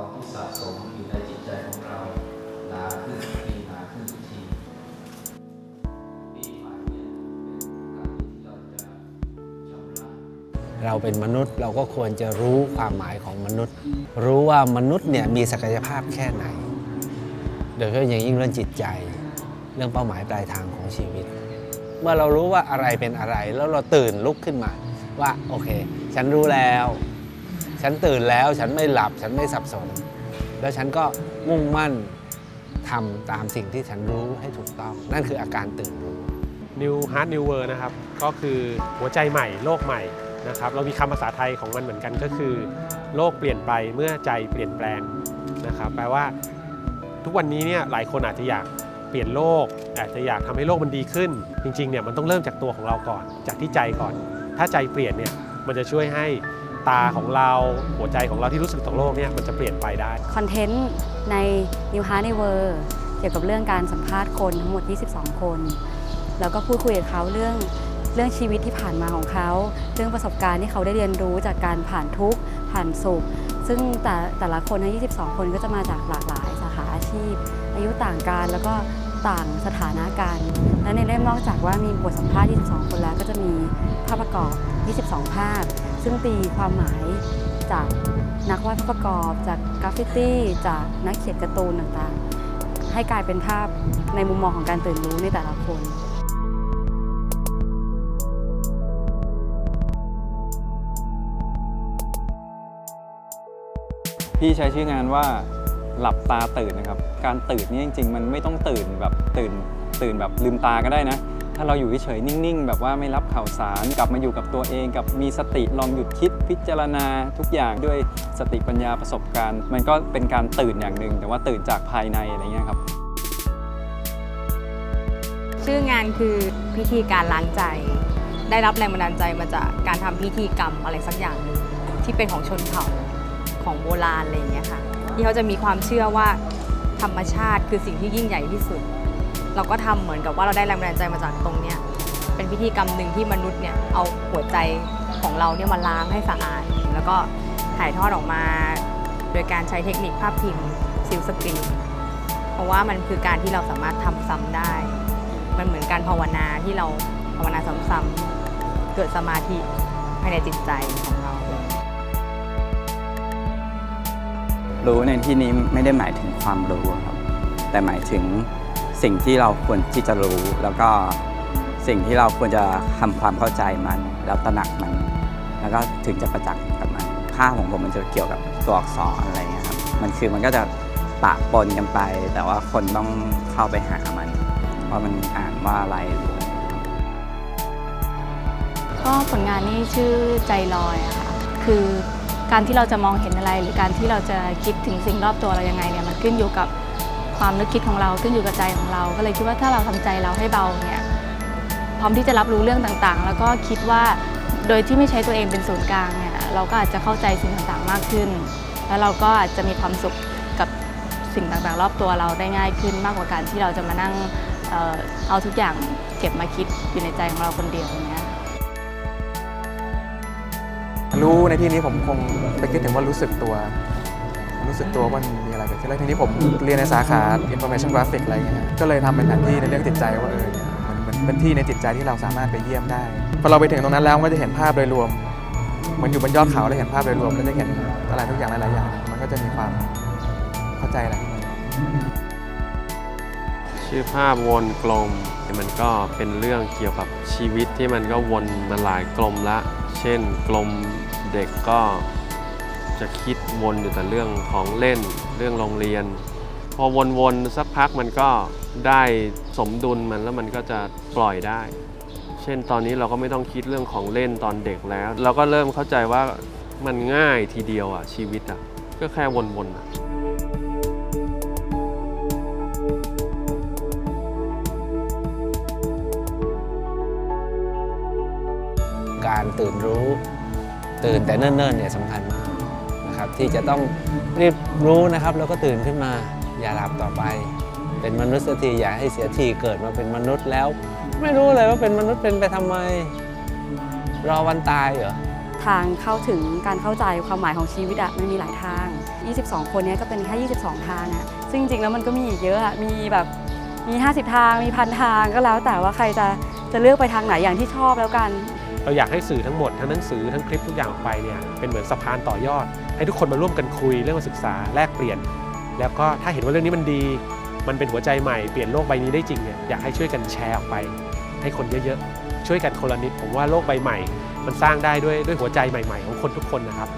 รที่สะสมอยู่ในจิตใจของเราหนาขึ้นทุกทีหนาขึ้นทุกทีปีใหม่เนี่ยเป็นโอกาสที่เราจะชำระเราเป็นมนุษย์เราก็ควรจะรู้ความหมายของมนุษย์ รู้ว่ามนุษย์เนี่ยมีศักยภาพแค่ไหน โดยเฉพาะอย่างยิ่งเรื่องจิตใจ เรื่องเป้าหมายปลายทางของชีวิต เมื่อเรารู้ว่าอะไรเป็นอะไร แล้วเราตื่นลุกขึ้นมาว่าโอเค ฉันรู้แล้ว ฉันตื่นแล้วฉันไม่หลับ ฉันไม่สับสน แล้วฉันก็มุ่งมั่นทำตามสิ่งที่ฉันรู้ให้ถูกต้อง นั่นคืออาการตื่นรู้ New Heart New World นะครับ ก็คือหัวใจใหม่โลกใหม่นะครับ เรามีคำภาษาไทยของมันเหมือนกันก็คือ โลกเปลี่ยนไปเมื่อใจเปลี่ยนแปลงนะครับแปลว่า ทุกวันนี้เนี่ยหลายคนอาจจะอยากเปลี่ยนโลก อาจจะอยากทำให้โลกมันดีขึ้น จริงๆเนี่ยมันต้องเริ่มจากตัวของเราก่อน จากที่ใจก่อน ถ้าใจเปลี่ยนเนี่ยมันจะช่วยให้ ตาของเราหัวใจของเราที่รู้สึกต่อโลกเนี่ยมันจะเปลี่ยนไปได้ คอนเทนต์ใน New Heart n e w o r เกี่ยวกับเรื่องการสัมภาษณ์คนทั้งหมด 22 คน แล้วก็พูดคุยกับเขาเรื่องเรื่องชีวิตที่ผ่านมาของเขา เรื่องประสบการณ์ที่เขาได้เรียนรู้จากการผ่านทุกข์ผ่านสุข ซึ่งแต่แต่ละคนทั้ง 22 คนก็จะมาจากหลากหลายสาขาอาชีพ อายุต่างกันแล้วก็ต่างสถานะกัน และในเล่มนอกจากว่ามีบทสัมภาษณ์ 22 คนแล้วก็จะมีภาพประกอบ 22 ภาพ ซึ่งตีความหมายจากนักวาดประกอบ จากกราฟฟิตี้ จากนักเขียนการ์ตูนต่างๆ ให้กลายเป็นภาพในมุมมองของการตื่นรู้ในแต่ละคนพี่ใช้ชื่องานว่าหลับตาตื่นนะครับ การตื่นนี่จริง ๆ มันไม่ต้องตื่นแบบตื่น ตื่นแบบลืมตาก็ได้นะ ถ้าเราอยู่เฉยๆนิ่ง ๆ แบบว่าไม่รับข่าวสาร กลับมาอยู่กับตัวเองกับมีสติลองหยุดคิดพิจารณาทุกอย่างด้วยสติปัญญาประสบการณ์ มันก็เป็นการตื่นอย่างหนึ่ง แต่ว่าตื่นจากภายในอะไรเงี้ยครับ ชื่องานคือพิธีการล้างใจ ได้รับแรงบันดาลใจมาจากการทำพิธีกรรมอะไรสักอย่างหนึ่งที่เป็นของชนเผ่าของโบราณอะไรเงี้ยค่ะที่เขาจะมีความเชื่อว่าธรรมชาติคือสิ่งที่ยิ่งใหญ่ที่สุด เราก็ทำเหมือนกับว่าเราได้แรงบันดาลใจมาจากตรงเนี้ยเป็นพิธีกรรมหนึ่งที่มนุษย์เนี่ยเอาหัวใจของเราเนี่ยมาล้างให้สะอาด แล้วก็ถ่ายทอดออกมา โดยการใช้เทคนิคภาพพิมพ์ซิลสกรีนเพราะว่ามันคือการที่เราสามารถทำซ้ำได้ มันเหมือนการภาวนาที่เราภาวนาซ้ำๆเกิดสมาธิภายในจิตใจของเรา รู้ในที่นี้ไม่ได้หมายถึงความรู้ครับ แต่หมายถึง สิ่งที่เราควรที่จะรู้ แล้วก็สิ่งที่เราควรจะทำความเข้าใจมันแล้วตระหนักมัน แล้วก็ถึงจะประจักษ์กับมันภาพของผมมันจะเกี่ยวกับตัวอักษรอะไรเงี้ยครับมันคือมันก็จะปะปนกันไป แต่ว่าคนต้องเข้าไปหามันว่ามันอ่านว่าอะไรหรืออะไรก็ผลงานนี้ชื่อใจลอยอะค่ะคือการที่เราจะมองเห็นอะไร หรือการที่เราจะคิดถึงสิ่งรอบตัวเรายังไงเนี่ยมันขึ้นอยู่กับ ความนึกคิดของเราขึ้นอยู่กับใจของเรา ก็เลยคิดว่าถ้าเราทำใจเราให้เบาเนี่ยพร้อมที่จะรับรู้เรื่องต่างๆ แล้วก็คิดว่าโดยที่ไม่ใช้ตัวเองเป็นศูนย์กลางเนี่ยเราก็อาจจะเข้าใจสิ่งต่างๆมากขึ้น แล้วเราก็อาจจะมีความสุขกับสิ่งต่างๆ รอบตัวเราได้ง่ายขึ้นมากกว่าการที่เราจะมานั่งเอ่อเอาทุกอย่างเก็บมาคิดอยู่ในใจของเราคนเดียวอย่างเงี้ยรู้ในที่นี้ผมคงไปคิดถึงว่ารู้สึกตัว รู้สึกตัวว่ามันมีอะไรเกิดขึ้นแล้วทีนี้ผมเรียนในสาขา information graphic อะไรเงี้ยก็เลยทำเป็นแผนที่ในเรื่องจิตใจว่าเออเนี่ยมันมันเป็นที่ในจิตใจที่เราสามารถไปเยี่ยมได้พอเราไปถึงตรงนั้นแล้วมันก็จะเห็นภาพโดยรวมเหมือนอยู่บนยอดเขาแล้วเห็นภาพโดยรวมแล้วจะเห็นอะไรทุกอย่างหลายๆอย่าง มันก็จะมีความเข้าใจอะไรขึ้นมาชื่อภาพวนกลม มันก็เป็นเรื่องเกี่ยวกับชีวิตที่มันก็วนมาหลายกลมละ เช่นกลมเด็กก็ จะคิดวนอยู่แต่เรื่องของเล่นเรื่องโรงเรียน พอวนๆสักพักมันก็ได้สมดุลมันแล้วมันก็จะปล่อยได้ เช่นตอนนี้เราก็ไม่ต้องคิดเรื่องของเล่นตอนเด็กแล้ว เราก็เริ่มเข้าใจว่ามันง่ายทีเดียวอะชีวิตอะก็แค่วนๆอะการตื่นรู้ตื่นแต่เนิ่นๆเนี่ยสำคัญมาก นะครับ ที่จะต้องรีบรู้นะครับ แล้วก็ตื่นขึ้นมาอย่าหลับต่อไป เป็นมนุษย์สักทีอย่าให้เสียทีเกิดมาเป็นมนุษย์แล้ว ไม่รู้เลยว่าเป็นมนุษย์เป็นไปทำไม รอวันตายเหรอทางเข้าถึงการเข้าใจความหมายของชีวิตอะมันมีหลายทางอ22 คนเนี้ก็เป็นแค่ 22 ทางอะซึ่งจริงๆแล้วมันก็มีอีกเยอะอะมีแบบมี 50 ทางมีพันทางก็แล้ว แต่ว่าใครจะจะเลือกไปทางไหนอย่างที่ชอบแล้วกัน เราอยากให้สื่อทั้งหมดทั้งหนังสือทั้งคลิปทุกอย่างออกไปเนี่ยเป็นเหมือนสะพานต่อยอด ให้ทุกคนมาร่วมกันคุยเรื่องมาศึกษาแลกเปลี่ยน แล้วก็ถ้าเห็นว่าเรื่องนี้มันดี มันเป็นหัวใจใหม่เปลี่ยนโลกใบนี้ได้จริงเนี่ยอยากให้ช่วยกันแชร์ออกไป ให้คนเยอะๆช่วยกันคนละนิดผมว่าโลกใบใหม่ มันสร้างได้ด้วยด้วยหัวใจใหม่ ๆ ของคนทุกคนนะครับ